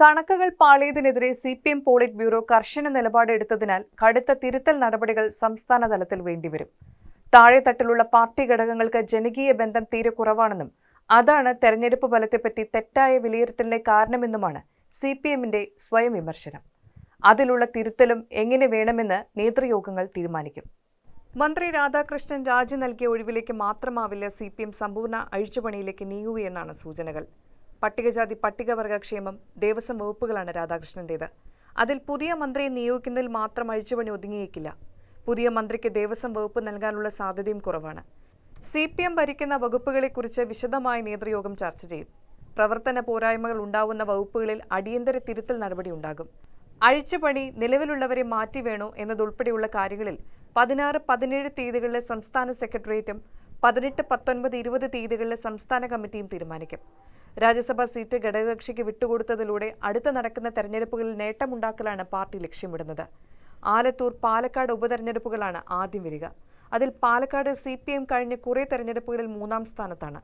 കണക്കുകൾ പാളിയതിനെതിരെ C P M polit bureau കർശന നിലപാടെടുത്തതിനാൽ കടുത്ത തിരുത്തൽ നടപടികൾ സംസ്ഥാന തലത്തിൽ വേണ്ടിവരും. താഴെത്തട്ടിലുള്ള പാർട്ടി ഘടകങ്ങൾക്ക് ജനകീയ ബന്ധം തീരെ കുറവാണെന്നും അതാണ് തെരഞ്ഞെടുപ്പ് ഫലത്തെപ്പറ്റി തെറ്റായ വിലയിരുത്തലിന്റെ കാരണമെന്നുമാണ് സി പി എമ്മിന്റെ സ്വയം വിമർശനം. അതിലുള്ള തിരുത്തലും എങ്ങനെ വേണമെന്ന് നേതൃയോഗങ്ങൾ തീരുമാനിക്കും. മന്ത്രി രാധാകൃഷ്ണൻ രാജി നൽകിയ ഒഴിവിലേക്ക് മാത്രമാവില്ല സി പി എം സമ്പൂർണ അഴിച്ചുപണിയിലേക്ക് നീങ്ങുകയെന്നാണ് സൂചനകൾ. പട്ടികജാതി പട്ടികവർഗ ക്ഷേമം ദേവസ്വം വകുപ്പുകളാണ് രാധാകൃഷ്ണന്റേത്. അതിൽ പുതിയ മന്ത്രിയെ നിയോഗിക്കുന്നതിൽ മാത്രം അഴിച്ചുപണി ഒതുങ്ങിയേക്കില്ല. പുതിയ മന്ത്രിക്ക് ദേവസ്വം വകുപ്പ് നൽകാനുള്ള സാധ്യതയും കുറവാണ്. സി പി എം ഭരിക്കുന്ന വകുപ്പുകളെക്കുറിച്ച് വിശദമായ നേതൃയോഗം ചർച്ച ചെയ്യും. പ്രവർത്തന പോരായ്മകൾ ഉണ്ടാവുന്ന വകുപ്പുകളിൽ അടിയന്തര തിരുത്തൽ നടപടി ഉണ്ടാകും. അഴിച്ചുപണി നിലവിലുള്ളവരെ മാറ്റി വേണോ എന്നതുൾപ്പെടെയുള്ള കാര്യങ്ങളിൽ പതിനാറ് പതിനേഴ് തീയതികളിലെ സംസ്ഥാന സെക്രട്ടേറിയറ്റും പതിനെട്ട് പത്തൊൻപത് ഇരുപത് തീയതികളിലെ സംസ്ഥാന കമ്മിറ്റിയും തീരുമാനിക്കും. രാജ്യസഭാ സീറ്റ് ഘടകകക്ഷിക്ക് വിട്ടുകൊടുത്തതിലൂടെ അടുത്ത നടക്കുന്ന തെരഞ്ഞെടുപ്പുകളിൽ നേട്ടമുണ്ടാക്കലാണ് പാർട്ടി ലക്ഷ്യമിടുന്നത്. ആലത്തൂർ പാലക്കാട് ഉപതെരഞ്ഞെടുപ്പുകളാണ് ആദ്യം വരിക. അതിൽ പാലക്കാട് സി കഴിഞ്ഞ കുറേ തെരഞ്ഞെടുപ്പുകളിൽ മൂന്നാം സ്ഥാനത്താണ്.